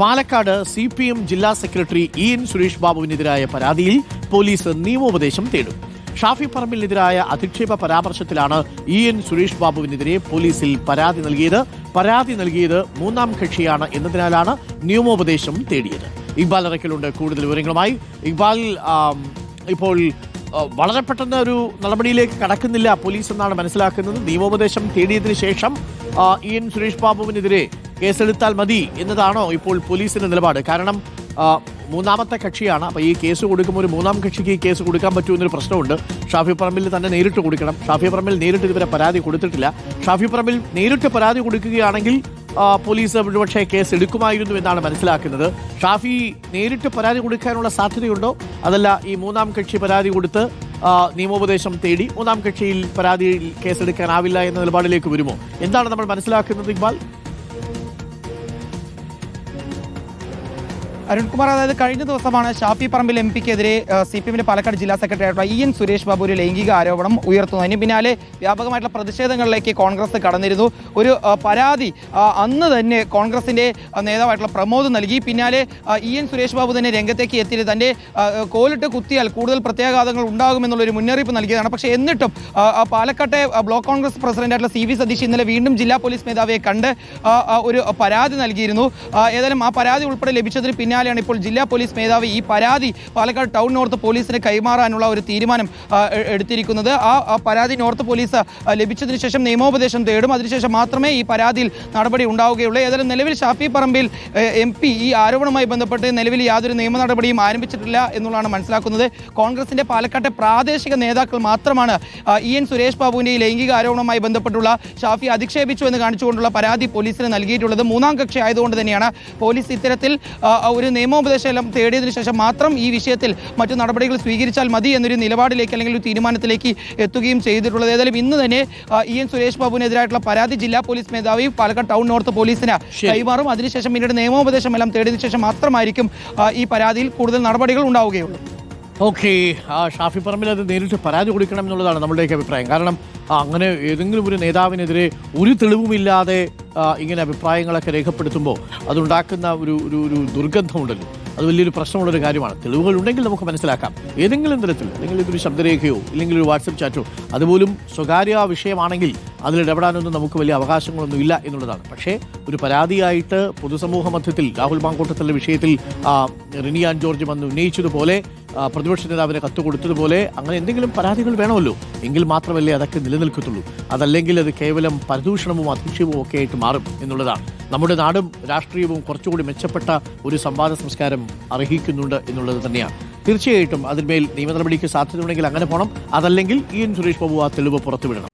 Palakkad C P M ജില്ലാ secretary E N Suresh ബാബുവിനെതിരായ പരാതിയിൽ പോലീസ് നിയമോപദേശം തേടും. ഷാഫി പറമ്പിലിനെതിരായ അധിക്ഷേപ പരാമർശത്തിലാണ് ഇ എൻ സുരേഷ് ബാബുവിനെതിരെ പോലീസിൽ പരാതി നൽകിയത്. പരാതി നൽകിയത് മൂന്നാം കക്ഷിയാണ് എന്നതിനാലാണ് നിയമോപദേശം തേടിയത്. ഇക്ബാൽ അറക്കലുണ്ട് കൂടുതൽ വിവരങ്ങളുമായി ഇക്ബാൽ ഇപ്പോൾ വളരെ പെട്ടെന്ന് ഒരു നടപടിയിലേക്ക് കടക്കുന്നില്ല പോലീസ് എന്നാണ് മനസ്സിലാക്കുന്നത്. നിയമോപദേശം തേടിയതിനു ശേഷം ഇ എൻ സുരേഷ് ബാബുവിനെതിരെ കേസെടുത്താൽ മതി എന്നതാണോ ഇപ്പോൾ പോലീസിന്റെ നിലപാട്? കാരണം മൂന്നാമത്തെ കക്ഷിയാണ്. അപ്പോൾ ഈ കേസ് കൊടുക്കുമ്പോൾ ഒരു മൂന്നാം കക്ഷിക്ക് ഈ കേസ് കൊടുക്കാൻ പറ്റുമെന്നൊരു പ്രശ്നമുണ്ട്. ഷാഫി പറമ്പിൽ തന്നെ നേരിട്ട് കൊടുക്കണം. ഷാഫി പറമ്പിൽ നേരിട്ട് ഇതുവരെ പരാതി കൊടുത്തിട്ടില്ല. ഷാഫി പറമ്പിൽ നേരിട്ട് പരാതി കൊടുക്കുകയാണെങ്കിൽ പോലീസ് ഒരുപക്ഷെ കേസ് എടുക്കുമായിരുന്നു എന്നാണ് മനസ്സിലാക്കുന്നത്. ഷാഫി നേരിട്ട് പരാതി കൊടുക്കാനുള്ള സാധ്യതയുണ്ടോ? അതല്ല ഈ മൂന്നാം കക്ഷി പരാതി കൊടുത്ത് നിയമോപദേശം തേടി മൂന്നാം കക്ഷിയിൽ പരാതിയിൽ കേസെടുക്കാനാവില്ല എന്ന നിലപാടിലേക്ക് വരുമോ? എന്താണ് നമ്മൾ മനസ്സിലാക്കുന്നത് ഇക്ബാൽ? അരുൺകുമാർ അതായത് കഴിഞ്ഞ ദിവസമാണ് ഷാഫി പറമ്പിൽ എം പിക്കെതിരെ സി പി എമ്മിന്റെ പാലക്കാട് ജില്ലാ സെക്രട്ടറി ആയിട്ടുള്ള ഇ എൻ സുരേഷ് ബാബു ഒരു ലൈംഗിക ആരോപണം ഉയർത്തുന്നതിന് പിന്നാലെ വ്യാപകമായിട്ടുള്ള പ്രതിഷേധങ്ങളിലേക്ക് കോൺഗ്രസ് കടന്നിരുന്നു. ഒരു പരാതി അന്ന് തന്നെ കോൺഗ്രസിന്റെ നേതാവായിട്ടുള്ള പ്രമോദ് നൽകി. പിന്നാലെ ഇ എൻ സുരേഷ് ബാബു തന്നെ രംഗത്തേക്ക് എത്തി തന്റെ കോലിട്ട് കുത്തിയാൽ കൂടുതൽ പ്രത്യാഘാതങ്ങൾ ഉണ്ടാകുമെന്നുള്ളൊരു മുന്നറിയിപ്പ് നൽകിയതാണ്. പക്ഷേ എന്നിട്ടും പാലക്കാട്ടെ ബ്ലോക്ക് കോൺഗ്രസ് പ്രസിഡന്റായിട്ടുള്ള സി വി സതീഷ് ഇന്നലെ വീണ്ടും ജില്ലാ പോലീസ് മേധാവിയെ കണ്ട് ഒരു പരാതി നൽകിയിരുന്നു. ഏതായാലും ആ പരാതി ഉൾപ്പെടെ ലഭിച്ചതിന് പിന്നാലെയാണ് ഇപ്പോൾ ജില്ലാ പോലീസ് മേധാവി ഈ പരാതി പാലക്കാട് ടൗൺ നോർത്ത് പോലീസിന് കൈമാറാനുള്ള ഒരു തീരുമാനം എടുത്തിരിക്കുന്നത്. ആ പരാതി നോർത്ത് പോലീസ് ലഭിച്ചതിന് ശേഷം നിയമോപദേശം തേടും. അതിനുശേഷം മാത്രമേ ഈ പരാതിയിൽ നടപടി ഉണ്ടാവുകയുള്ളൂ. ഏതായാലും നിലവിൽ ഷാഫി പറമ്പിൽ എം പി ഈ ആരോപണവുമായി ബന്ധപ്പെട്ട് നിലവിൽ യാതൊരു നിയമ നടപടിയും ആരംഭിച്ചിട്ടില്ല എന്നുള്ളതാണ് മനസ്സിലാക്കുന്നത്. കോൺഗ്രസിന്റെ പാലക്കാട്ടെ പ്രാദേശിക നേതാക്കൾ മാത്രമാണ് ഇ എൻ സുരേഷ് ബാബുവിന്റെ ഈ ലൈംഗിക ആരോപണവുമായി ബന്ധപ്പെട്ടുള്ള ഷാഫി അധിക്ഷേപിച്ചു എന്ന് കാണിച്ചുകൊണ്ടുള്ള പരാതി പോലീസിന് നൽകിയിട്ടുള്ളത് മൂന്നാം കക്ഷി ആയതുകൊണ്ട് തന്നെയാണ്. പോലീസ് ഇത്തരത്തിൽ ആ, ഒരു നിയമോപദേശം എല്ലാം തേടിയതിനു ശേഷം മാത്രം ഈ വിഷയത്തിൽ മറ്റു നടപടികൾ സ്വീകരിച്ചാൽ മതി എന്നൊരു നിലപാടിലേക്ക് അല്ലെങ്കിൽ ഒരു തീരുമാനത്തിലേക്ക് എത്തുകയും ചെയ്തിട്ടുള്ളത്. ഏതായാലും ഇന്ന് തന്നെ ഇ എൻ സുരേഷ് ബാബുവിനെതിരായിട്ടുള്ള പരാതി ജില്ലാ പോലീസ് മേധാവി പാലക്കാട് ടൗൺ നോർത്ത് പോലീസിന്. കൈമാറും. അതിനുശേഷം പിന്നീട് നിയമോപദേശം എല്ലാം തേടിയതിനു ശേഷം മാത്രമായിരിക്കും ഈ പരാതിയിൽ കൂടുതൽ നടപടികൾ ഉണ്ടാവുകയുള്ളൂ. ഓക്കെ ആ ഷാഫി പറമ്പിൽ അത് നേരിട്ട് പരാതി കൊടുക്കണം എന്നുള്ളതാണ് നമ്മളുടെയൊക്കെ അഭിപ്രായം. കാരണം അങ്ങനെ ഏതെങ്കിലും ഒരു നേതാവിനെതിരെ ഒരു തെളിവുമില്ലാതെ ഇങ്ങനെ അഭിപ്രായങ്ങളൊക്കെ രേഖപ്പെടുത്തുമ്പോൾ അതുണ്ടാക്കുന്ന ഒരു ഒരു ഒരു ദുർഗന്ധമുണ്ടല്ലോ. അത് വലിയൊരു പ്രശ്നമുള്ളൊരു കാര്യമാണ്. തെളിവുകൾ ഉണ്ടെങ്കിൽ നമുക്ക് മനസ്സിലാക്കാം. ഏതെങ്കിലും തരത്തിൽ അല്ലെങ്കിൽ ഇതൊരു ശബ്ദരേഖയോ ഇല്ലെങ്കിൽ ഒരു വാട്സപ്പ് ചാറ്റോ അതുപോലും സ്വകാര്യ വിഷയമാണെങ്കിൽ അതിൽ ഇടപെടാനൊന്നും നമുക്ക് വലിയ അവകാശങ്ങളൊന്നും ഇല്ല എന്നുള്ളതാണ്. പക്ഷേ ഒരു പരാതിയായിട്ട് പൊതുസമൂഹ മധ്യത്തിൽ രാഹുൽ മാങ്കൂട്ടത്തിലെ വിഷയത്തിൽ റിനിയാൻ ജോർജ് വന്ന് ഉന്നയിച്ചതുപോലെ പ്രതിപക്ഷ നേതാവിന് കത്ത് കൊടുത്തതുപോലെ അങ്ങനെ എന്തെങ്കിലും പരാതികൾ വേണമല്ലോ. എങ്കിൽ മാത്രമല്ലേ അതൊക്കെ നിലനിൽക്കത്തുള്ളൂ. അതല്ലെങ്കിൽ അത് കേവലം പരദൂഷണവും അധിക്ഷേപവും ഒക്കെ ആയിട്ട് മാറും എന്നുള്ളതാണ്. നമ്മുടെ നാടും രാഷ്ട്രീയവും കുറച്ചുകൂടി മെച്ചപ്പെട്ട ഒരു സംവാദ സംസ്കാരം അർഹിക്കുന്നുണ്ട് എന്നുള്ളത് തന്നെയാണ്. തീർച്ചയായിട്ടും അതിന്മേൽ നിയമ നടപടിക്ക് സാധ്യതയുണ്ടെങ്കിൽ അങ്ങനെ പോകണം അതല്ലെങ്കിൽ ഇ എൻ സുരേഷ് ബാബു ആ തെളിവ് പുറത്തുവിടണം.